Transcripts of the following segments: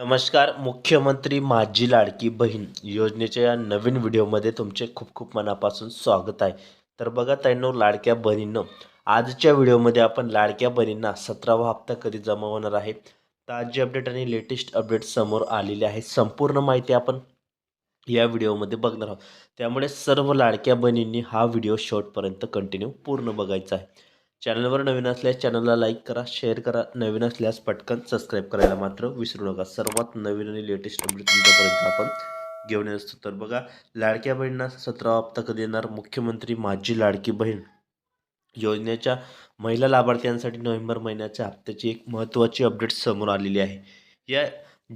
नमस्कार मुख्यमंत्री माझी लाडकी बहीण योजनेच्या या नवीन व्हिडिओमध्ये तुमचे खूप खूप मनापासून स्वागत आहे. तर बघा ताईंनो लाडक्या बहिणींनो आजच्या व्हिडिओमध्ये आपण लाडक्या बहिणींना सतरावा हप्ता कधी जमा होणार आहे? ताजी अपडेट आणि लेटेस्ट अपडेट समोर आलेली आहे. संपूर्ण माहिती आपण या व्हिडिओमध्ये बघणार आहोत. त्यामुळे सर्व लाडक्या बहिणींनी हा व्हिडिओ शेवटपर्यंत कंटिन्यू पूर्ण बघायचा आहे. चॅनलवर नवीन असल्यास चॅनलला लाईक करा शेअर करा. नवीन असल्यास पटकन सबस्क्राईब करायला मात्र विसरू नका. सर्वात नवीन आणि लेटेस्ट अपडेट तुमच्यापर्यंत आपण घेऊन येत. असतो तर बघा लाडक्या बहिणींना सतरा हप्ता कधी येणार मुख्यमंत्री माझी लाडकी बहीण योजनेच्या महिला लाभार्थ्यांसाठी नोव्हेंबर महिन्याच्या हप्त्याची एक महत्त्वाची अपडेट समोर आलेली आहे. या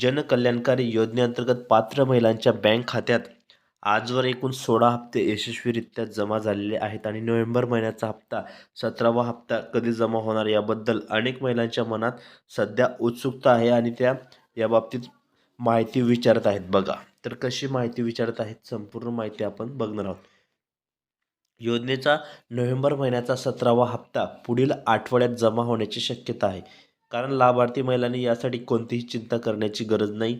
जनकल्याणकारी योजनेअंतर्गत पात्र महिलांच्या बँक खात्यात आजवर एकूण सोळा हप्ते यशस्वीरित्या जमा झालेले आहेत आणि नोव्हेंबर महिन्याचा हप्ता सतरावा हप्ता कधी जमा होणार याबद्दल अनेक महिलांच्या मनात सध्या उत्सुकता आहे आणि त्या याबाबतीत माहिती विचारत आहेत. बघा तर कशी माहिती विचारत आहेत? संपूर्ण माहिती आपण बघणार आहोत. योजनेचा नोव्हेंबर महिन्याचा सतरावा हप्ता पुढील आठवड्यात जमा होण्याची शक्यता आहे. कारण लाभार्थी महिलांनी यासाठी कोणतीही चिंता करण्याची गरज नाही.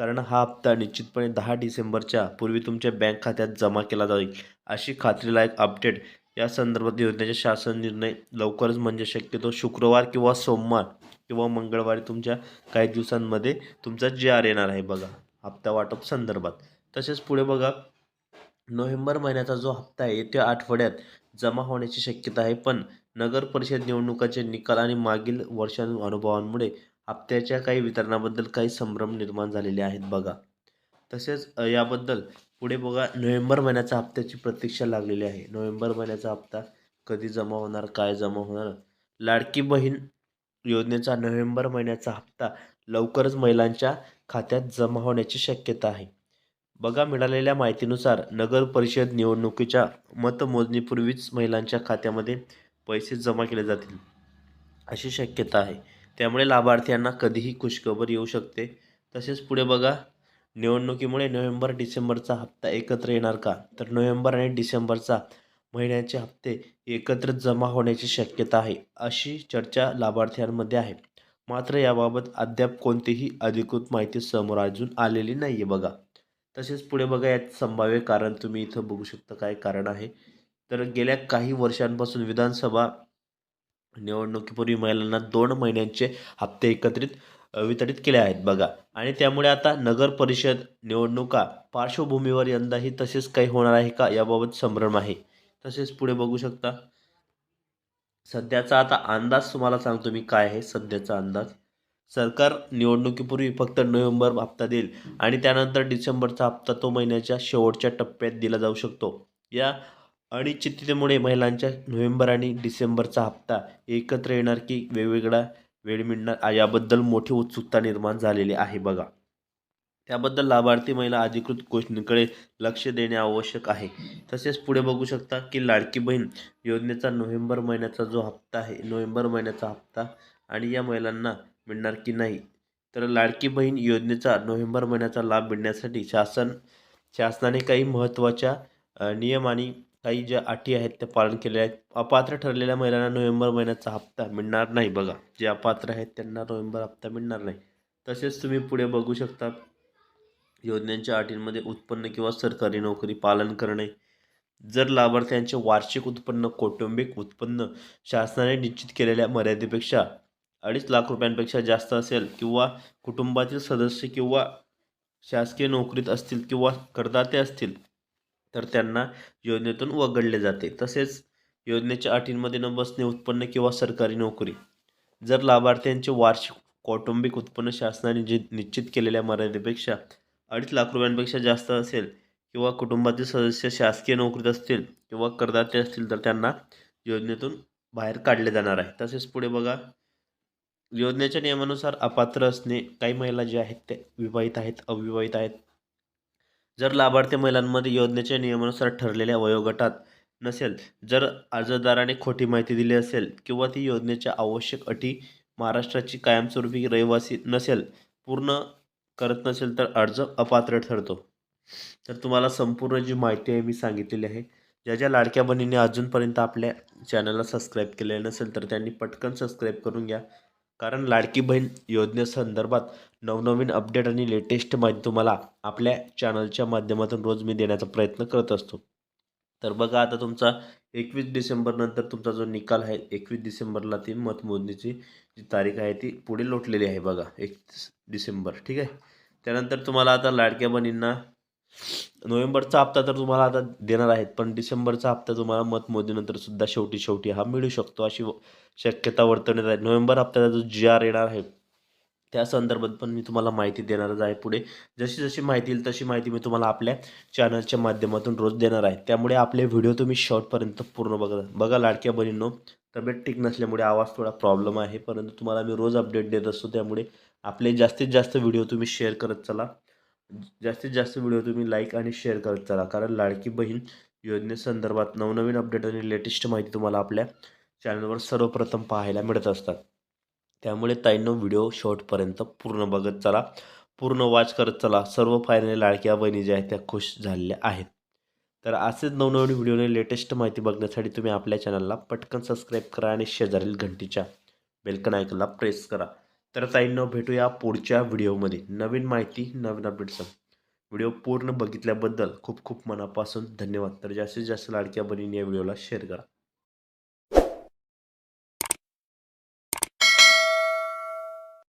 कारण हा हप्ता निश्चितपणे दहा डिसेंबरच्या पूर्वी तुमच्या बँक खात्यात जमा केला जाईल अशी खात्रीलायक अपडेट या संदर्भात योजनेचे शासन निर्णय लवकरच म्हणजे शक्यतो शुक्रवार किंवा सोमवार किंवा मंगळवारी तुमच्या काही दिवसांमध्ये तुमचा जी आर येणार आहे बघा हप्ता वाटप संदर्भात. तसेच पुढे बघा नोव्हेंबर महिन्याचा जो हप्ता आहे येत्या आठवड्यात जमा होण्याची शक्यता आहे पण नगर परिषद निवडणुकाचे निकाल आणि मागील वर्षां अनुभवांमुळे हप्त्याच्या काही वितरणाबद्दल काही संभ्रम निर्माण झालेले आहेत बघा. तसेच याबद्दल पुढे बघा. नोव्हेंबर महिन्याच्या हप्त्याची प्रतीक्षा लागलेली आहे. नोव्हेंबर महिन्याचा हप्ता कधी जमा होणार काय जमा होणार? लाडकी बहीण योजनेचा नोव्हेंबर महिन्याचा हप्ता लवकरच महिलांच्या खात्यात जमा होण्याची शक्यता आहे. बघा मिळालेल्या माहितीनुसार नगर परिषद निवडणुकीच्या मतमोजणीपूर्वीच महिलांच्या खात्यामध्ये पैसे जमा केले जातील अशी शक्यता आहे. त्यामुळे लाभार्थ्यांना कधीही खुशखबर येऊ शकते. तसेच पुढे बघा निवडणुकीमुळे नोव्हेंबर डिसेंबरचा हप्ता एकत्र येणार का? तर नोव्हेंबर आणि डिसेंबरचा महिन्याचे हप्ते एकत्र जमा होण्याची शक्यता आहे अशी चर्चा लाभार्थ्यांमध्ये आहे. मात्र याबाबत अद्याप कोणतीही अधिकृत माहिती समोर अजून आलेली नाही आहे बघा. तसेच पुढे बघा यात संभाव्य कारण तुम्ही इथं बघू शकता काय कारण आहे. तर गेल्या काही वर्षांपासून विधानसभा निवडणुकीपूर्वी महिलांना दोन महिन्यांचे हप्ते एकत्रित वितरित केले आहेत. बघा आणि त्यामुळे आता नगर परिषद निवडणुका पार्श्वभूमीवर यंदाही तसेच काही होणार आहे का याबाबत संभ्रम आहे. तसेच पुढे बघू शकता. सध्याचा आता अंदाज तुम्हाला सांगतो मी काय आहे सध्याचा अंदाज. सरकार निवडणुकीपूर्वी फक्त नोव्हेंबर हप्ता देईल आणि त्यानंतर डिसेंबरचा हप्ता तो महिन्याच्या शेवटच्या टप्प्यात दिला जाऊ शकतो. या अनिश्चिततेमुळे महिलांच्या नोव्हेंबर आणि डिसेंबरचा हप्ता एकत्र येणार की वेगवेगळा वेळ मिळणार याबद्दल मोठी उत्सुकता निर्माण झालेली आहे बघा. त्याबद्दल लाभार्थी महिला अधिकृत गोष्टींकडे लक्ष देणे आवश्यक आहे. तसेच पुढे बघू शकता की लाडकी बहीण योजनेचा नोव्हेंबर महिन्याचा जो हप्ता आहे नोव्हेंबर महिन्याचा हप्ता आणि या महिलांना मिळणार की नाही तर लाडकी बहीण योजनेचा नोव्हेंबर महिन्याचा लाभ मिळण्यासाठी शासन शासनाने काही महत्त्वाच्या नियम आणि काही ज्या अटी आहेत त्या पालन केल्या आहेत. अपात्र ठरलेल्या महिलांना नोव्हेंबर महिन्याचा हप्ता मिळणार नाही बघा. जे अपात्र आहेत त्यांना नोव्हेंबर हप्ता मिळणार नाही. तसेच तुम्ही पुढे बघू शकता योजनेच्या अटींमध्ये उत्पन्न किंवा सरकारी नोकरी पालन करणे. जर लाभार्थ्यांचे वार्षिक उत्पन्न कौटुंबिक उत्पन्न शासनाने निश्चित केलेल्या मर्यादेपेक्षा अडीच लाख रुपयांपेक्षा जास्त असेल किंवा कुटुंबातील सदस्य किंवा शासकीय नोकरीत असतील किंवा करदाते असतील तर त्यांना योजनेतून वगळले जाते. तसेच योजनेच्या अटींमध्ये न बसणे उत्पन्न किंवा सरकारी नोकरी. जर लाभार्थ्यांचे वार्षिक कौटुंबिक उत्पन्न शासनाने जे निश्चित केलेल्या मर्यादेपेक्षा अडीच लाख रुपयांपेक्षा जास्त असेल किंवा कुटुंबातील सदस्य शासकीय नोकरीत असतील किंवा करदाते असतील तर त्यांना योजनेतून बाहेर काढले जाणार आहे. तसेच पुढे बघा योजनेच्या नियमानुसार अपात्र असणे काही महिला ज्या आहेत त्या विवाहित आहेत अविवाहित आहेत. जर लाभार्थी महिलांमध्ये योजनेच्या नियमानुसार ठरलेल्या वयोगटात नसेल जर अर्जदाराने खोटी माहिती दिली असेल किंवा ती योजनेच्या आवश्यक अटी महाराष्ट्राची कायमस्वरूपी रहिवासी नसेल पूर्ण करत नसेल तर अर्ज अपात्र ठरतो. तर तुम्हाला संपूर्ण जी माहिती आहे मी सांगितलेली आहे. ज्या ज्या लाडक्या बहिणींनी अजूनपर्यंत आपल्या चॅनलला सबस्क्राईब केलेलं नसेल तर त्यांनी पटकन सबस्क्राईब करून घ्या. कारण लाडकी बहीण योजनेसंदर्भात नवनवीन अपडेट आणि लेटेस्ट माहिती तुम्हाला आपल्या चॅनलच्या माध्यमातून रोज मी देण्याचा प्रयत्न करत असतो. तर बघा आता तुमचा एकवीस डिसेंबरनंतर तुमचा जो निकाल आहे एकवीस डिसेंबरला ती मतमोजणीची जी तारीख आहे ती पुढे लोटलेली आहे बघा एकतीस डिसेंबर ठीक आहे? त्यानंतर तुम्हाला आता लाडक्या बहिणींना नोव्हेंबरचा हप्ता तर तुम्हाला आता देणार आहेत पण डिसेंबरचा हप्ता तुम्हाला मतमोजणीनंतर सुद्धा शेवटी शेवटी हा मिळू शकतो अशी शक्यता वर्तवण्यात आहे. नोव्हेंबर हप्त्याचा जो जी आर येणार आहे त्या संदर्भात पण मी तुम्हाला माहिती देणारच आहे पुढे. जशी जशी माहिती येईल तशी माहिती मी तुम्हाला आपल्या चॅनलच्या माध्यमातून रोज देणार आहे. त्यामुळे आपले व्हिडिओ तुम्ही शॉर्टपर्यंत पूर्ण बघा. बघा लाडक्या बहिणींनो तब्येत ठीक नसल्यामुळे आवाज थोडा प्रॉब्लेम आहे परंतु तुम्हाला मी रोज अपडेट देत असतो. त्यामुळे आपले जास्तीत जास्त व्हिडिओ तुम्ही शेअर करत चला. जास्तीत जास्त व्हिडिओ तुम्ही लाईक आणि शेअर करत चला. कारण लाडकी बहीण योजनेसंदर्भात नवनवीन अपडेट आणि लेटेस्ट माहिती तुम्हाला आपल्या चॅनलवर सर्वप्रथम पाहायला मिळत असतात. त्यामुळे ताईंनो व्हिडिओ शॉर्टपर्यंत पूर्ण बघत चला. पूर्ण वॉच करत चला. सर्व फायनली लाडक्या बहिणी ज्या आहेत त्या खुश झालेल्या आहेत. तर असेच नवनवीन व्हिडिओने लेटेस्ट माहिती बघण्यासाठी तुम्ही आपल्या चॅनलला पटकन सबस्क्राईब करा आणि शेजारील घंटीच्या बेलकन आयकनला प्रेस करा. तर ताईंनो भेटूया पुढच्या व्हिडिओमध्ये. नवीन माहिती नवीन अपडेट्स व्हिडिओ पूर्ण बघितल्याबद्दल खूप खूप मनापासून धन्यवाद. तर जास्तीत जास्त लाडक्या बहिणीने या व्हिडिओला शेअर करा.